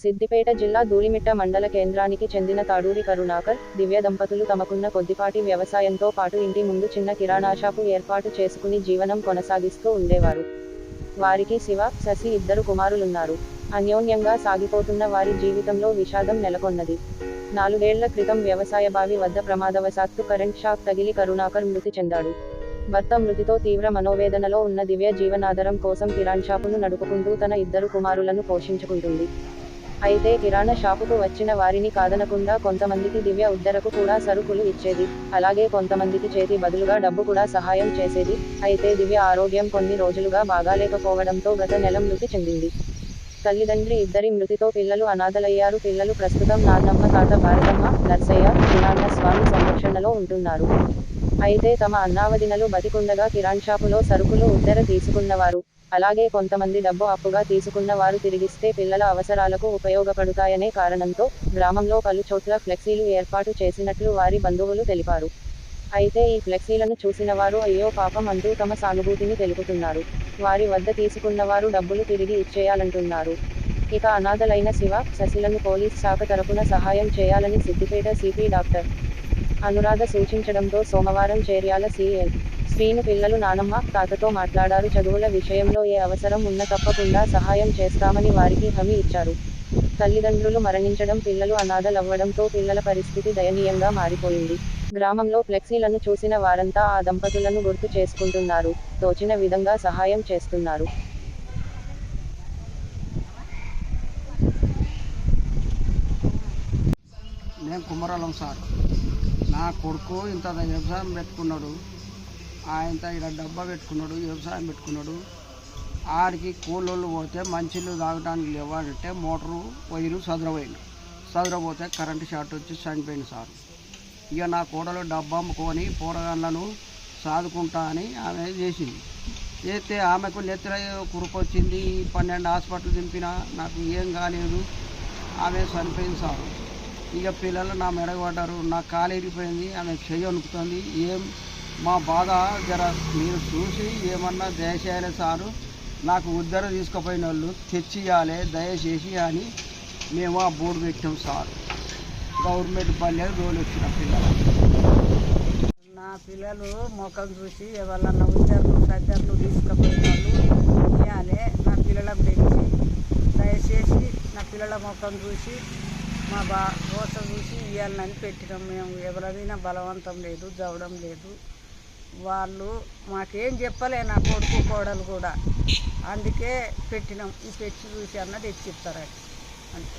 సిద్దిపేట జిల్లా ధూళిమిట్ట మండల కేంద్రానికి చెందిన తాడూరి కరుణాకర్ దివ్య దంపతులు తమకున్న కొద్దిపాటి వ్యవసాయంతో పాటు ఇంటి ముందు చిన్న కిరాణా షాపు ఏర్పాటు చేసుకుని జీవనం కొనసాగిస్తూ ఉండేవారు. వారికి శివ శశి ఇద్దరు కుమారులున్నారు. అన్యోన్యంగా సాగిపోతున్న వారి జీవితంలో విషాదం నెలకొన్నది. నాలుగేళ్ళ క్రితం వ్యవసాయ బావి వద్ద ప్రమాదవశాత్తు కరెంట్ షాక్ తగిలి కరుణాకర్ మృతి చెందాడు. భర్త మృతితో తీవ్ర మనోవేదనలో ఉన్న దివ్య జీవనాధారం కోసం కిరాణ్ షాపును నడుపుకుంటూ తన ఇద్దరు కుమారులను పోషించుకుంటుంది. అయితే కిరాణా షాపుకు వచ్చిన వారిని కాదనకుండా కొంతమందికి దివ్య ఉద్దరకు కూడా సరుకులు ఇచ్చేది. అలాగే కొంతమందికి చేతి బదులుగా డబ్బు కూడా సహాయం చేసేది. అయితే దివ్య ఆరోగ్యం కొన్ని రోజులుగా బాగాలేకపోవడంతో గత నెల మృతి చెందింది. తల్లిదండ్రి ఇద్దరి మృతితో పిల్లలు అనాథలయ్యారు. పిల్లలు ప్రస్తుతం నాన్నమ్మ తాత భారతమ్మ నర్సయ్య చిన్నాన్న స్వామి సంరక్షణలో ఉంటున్నారు. అయితే తమ అన్నావదినలు బతికుండగా కిరాణ్ షాపులో సరుకులు ఉద్దర తీసుకున్నవారు. అలాగే కొంతమంది డబ్బు అప్పుగా తీసుకున్న వారు తిరిగిస్తే పిల్లల అవసరాలకు ఉపయోగపడుతాయనే కారణంతో గ్రామంలో పలు చోట్ల ఫ్లెక్సీలు ఏర్పాటు చేసినట్లు వారి బంధువులు తెలిపారు. అయితే ఈ ఫ్లెక్సీలను చూసిన వారు అయ్యో పాపం అంటూ తమ సానుభూతిని తెలుపుతున్నారు. వారి వద్ద తీసుకున్నవారు డబ్బులు తిరిగి ఇచ్చేయాలంటున్నారు. ఇక అనాథలైన శివ శశిలను పోలీస్ శాఖ తరపున సహాయం చేయాలని సిద్దిపేట సిపి డాక్టర్ అనురాధ సూచించడంతో సోమవారం చేర్యాల సీఎల్ శ్రీను పిల్లలు నానమ్మ తాతతో మాట్లాడారు. చదువుల విషయంలో ఏ అవసరం ఉన్న తప్పకుండా సహాయం చేస్తామని వారికి హామీ ఇచ్చారు. తల్లిదండ్రులు మరణించడం పిల్లలు అనాథలవ్వడంతో పిల్లల పరిస్థితి దయనీయంగా మారిపోయింది. గ్రామంలో ఫ్లెక్సీలను చూసిన వారంతా ఆ దంపతులను గుర్తు చేసుకుంటున్నారు. తోచిన విధంగా సహాయం చేస్తున్నారు. నేను కుమ్మరాలం సార్. నా కొడుకు ఇంత వ్యవసాయం పెట్టుకున్నాడు. ఆయన ఇక్కడ డబ్బా పెట్టుకున్నాడు వ్యవసాయం పెట్టుకున్నాడు. ఆడికి కూలోళ్ళు పోతే మంచిళ్ళు తాగడానికి లేవాలంటే మోటారు వైరు సదరపోయింది సదరపోతే కరెంటు షార్ట్ వచ్చి చనిపోయింది సార్. ఇక నా కోడలు డబ్బమ్ముకొని పోరగాళ్ళను సాదుకుంటా అని ఆమె చేసింది. చేస్తే ఆమెకు నెత్తిన కురుకొచ్చింది పన్నెండు హాస్పిటల్ దింపిన నాకు ఏం కాలేదు. ఆమె చనిపోయింది సార్. ఇక పిల్లలు నా మెడగబడ్డారు నా కాలు ఇరిగిపోయింది. ఆమె చెయ్యి వణుకుతుంది. ఏం? మా బాధ జర మీరు చూసి ఏమన్నా దయచేయాలి సారు. నాకు ఉద్దర తీసుకుపోయిన వాళ్ళు తెచ్చియాలి దయచేసి అని మేము ఆ బోర్డు పెట్టాం సారు. గవర్నమెంట్ పల్లె రోలు వచ్చిన పిల్లలు. నా పిల్లలు ముఖం చూసి ఎవరన్నా ఉద్యోగులు సజ్జర్లు తీసుకుపోయిన వాళ్ళు ఇవ్వాలి నా పిల్లల తెచ్చి దయచేసి నా పిల్లల ముఖం చూసి మా బా రోస చూసి ఇవ్వాలని పెట్టినాం మేము. ఎవరైనా బలవంతం లేదు జవడం లేదు. వాళ్ళు మాకేం చెప్పలే నా కొడుకు కోడలు కూడా. అందుకే పెట్టినాం. ఈ పెట్టి చూసి అన్న తెచ్చిస్తారని అంతే.